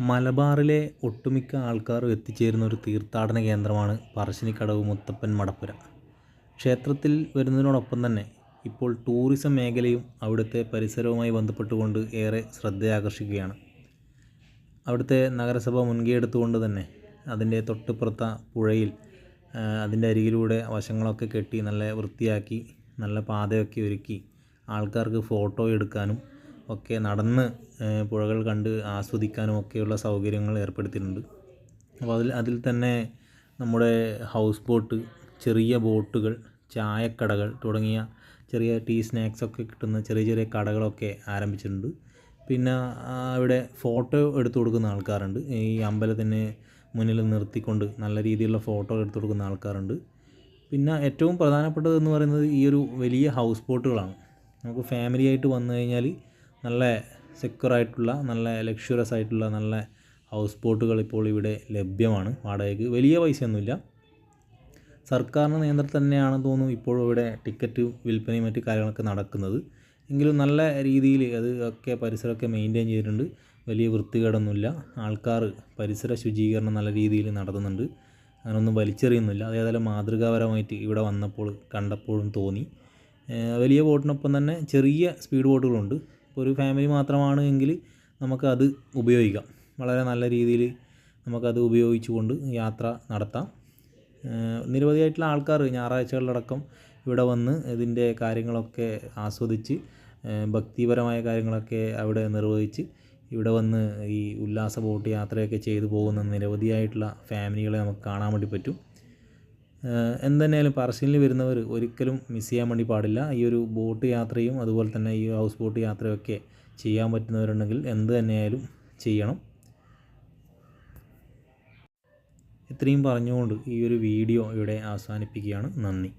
മലബാറിലെ ഒട്ടുമിക്ക ആൾക്കാരും എത്തിച്ചേരുന്ന ഒരു തീർത്ഥാടന കേന്ദ്രമാണ് പറശ്ശിനിക്കടവ് മുത്തപ്പൻ മടപ്പുര. ക്ഷേത്രത്തിൽ വരുന്നതിനോടൊപ്പം തന്നെ ഇപ്പോൾ ടൂറിസം മേഖലയും അവിടുത്തെ പരിസരവുമായി ബന്ധപ്പെട്ടുകൊണ്ട് ഏറെ ശ്രദ്ധയാകർഷിക്കുകയാണ്. അവിടുത്തെ നഗരസഭ മുൻകൈ എടുത്തുകൊണ്ട് തന്നെ അതിന്റെ തൊട്ടിപ്പുറത്ത പുഴയിൽ അതിന്റെ അരികിലൂടെ വശങ്ങളൊക്കെ കെട്ടി നല്ല വൃത്തിയാക്കി നല്ല പാതയൊക്കെ ഒരുക്കി ആൾക്കാർക്ക് ഫോട്ടോ എടുക്കാനും ഒക്കെ നടന്ന് പുഴകൾ കണ്ട് ആസ്വദിക്കാനും ഒക്കെയുള്ള സൗകര്യങ്ങൾ ഏർപ്പെടുത്തിയിട്ടുണ്ട്. അപ്പോൾ അതിൽ അതിൽ തന്നെ നമ്മുടെ ഹൗസ് ബോട്ട് ചെറിയ ബോട്ടുകൾ ചായക്കടകൾ തുടങ്ങിയ ചെറിയ ടീ സ്നാക്സ് ഒക്കെ കിട്ടുന്ന ചെറിയ ചെറിയ കടകളൊക്കെ ആരംഭിച്ചിട്ടുണ്ട്. പിന്നെ അവിടെ ഫോട്ടോ എടുത്തു കൊടുക്കുന്ന ആൾക്കാരുണ്ട്. ഈ അമ്പലത്തിന് മുന്നിൽ നിർത്തിക്കൊണ്ട് നല്ല രീതിയിലുള്ള ഫോട്ടോ എടുത്തു കൊടുക്കുന്ന ആൾക്കാരുണ്ട്. പിന്നെ ഏറ്റവും പ്രധാനപ്പെട്ടതെന്ന് പറയുന്നത് ഈ ഒരു വലിയ ഹൗസ് ബോട്ടുകളാണ്. നമുക്ക് ഫാമിലി ആയിട്ട് വന്നു കഴിഞ്ഞാൽ നല്ല സെക്യൂർ ആയിട്ടുള്ള നല്ല ലക്ഷറസ് ആയിട്ടുള്ള നല്ല ഹൗസ് ബോട്ടുകൾ ഇപ്പോൾ ഇവിടെ ലഭ്യമാണ് വാടകയ്ക്ക്. വലിയ പൈസയൊന്നുമില്ല. സർക്കാരിന്റെ നിയന്ത്രണത്തിൽ തന്നെയാണ് തോന്നുന്നു ഇപ്പോഴും ഇവിടെ ടിക്കറ്റ് വിൽപ്പനയും മറ്റു കാര്യങ്ങളൊക്കെ നടക്കുന്നത്. എങ്കിലും നല്ല രീതിയിൽ അത് ഒക്കെ പരിസരമൊക്കെ മെയിന്റെയിൻ ചെയ്തിട്ടുണ്ട്. വലിയ വൃത്തികേടൊന്നുമില്ല. ആൾക്കാർ പരിസര ശുചീകരണം നല്ല രീതിയിൽ നടത്തുന്നുണ്ട്. അങ്ങനൊന്നും വലിച്ചെറിയുന്നില്ല. അതേതായാലും മാതൃകാപരമായിട്ട് ഇവിടെ വന്നപ്പോൾ കണ്ടപ്പോഴും തോന്നി. വലിയ ബോട്ടിനൊപ്പം തന്നെ ചെറിയ സ്പീഡ് ബോട്ടുകളുണ്ട് ഇപ്പോൾ ഒരു ഫാമിലി മാത്രമാണ് എങ്കിൽ നമുക്കത് ഉപയോഗിക്കാം. വളരെ നല്ല രീതിയിൽ നമുക്കത് ഉപയോഗിച്ചുകൊണ്ട് യാത്ര നടത്താം. നിരവധിയായിട്ടുള്ള ആൾക്കാർ ഞായറാഴ്ചകളിലടക്കം ഇവിടെ വന്ന് ഇതിന്റെ കാര്യങ്ങളൊക്കെ ആസ്വദിച്ച് ഭക്തിപരമായ കാര്യങ്ങളൊക്കെ അവിടെ നിർവഹിച്ച് ഇവിടെ വന്ന് ഈ ഉല്ലാസ ബോട്ട് യാത്രയൊക്കെ ചെയ്തു പോകുന്ന നിരവധിയായിട്ടുള്ള ഫാമിലികളെ നമുക്ക് കാണാൻ വേണ്ടി പറ്റും. എന്തുതന്നെയായാലും പറശ്ശിനിൽ വരുന്നവർ ഒരിക്കലും മിസ് ചെയ്യാൻ വേണ്ടി പാടില്ല. ഈ ഒരു ബോട്ട് യാത്രയും അതുപോലെ തന്നെ ഈ ഹൗസ് ബോട്ട് യാത്രയൊക്കെ ചെയ്യാൻ പറ്റുന്നവരുണ്ടെങ്കിൽ എന്ത് തന്നെയായാലും ചെയ്യണം. ഇത്രയും പറഞ്ഞുകൊണ്ട് ഈ ഒരു വീഡിയോ ഇവിടെ അവസാനിപ്പിക്കുകയാണ്. നന്ദി.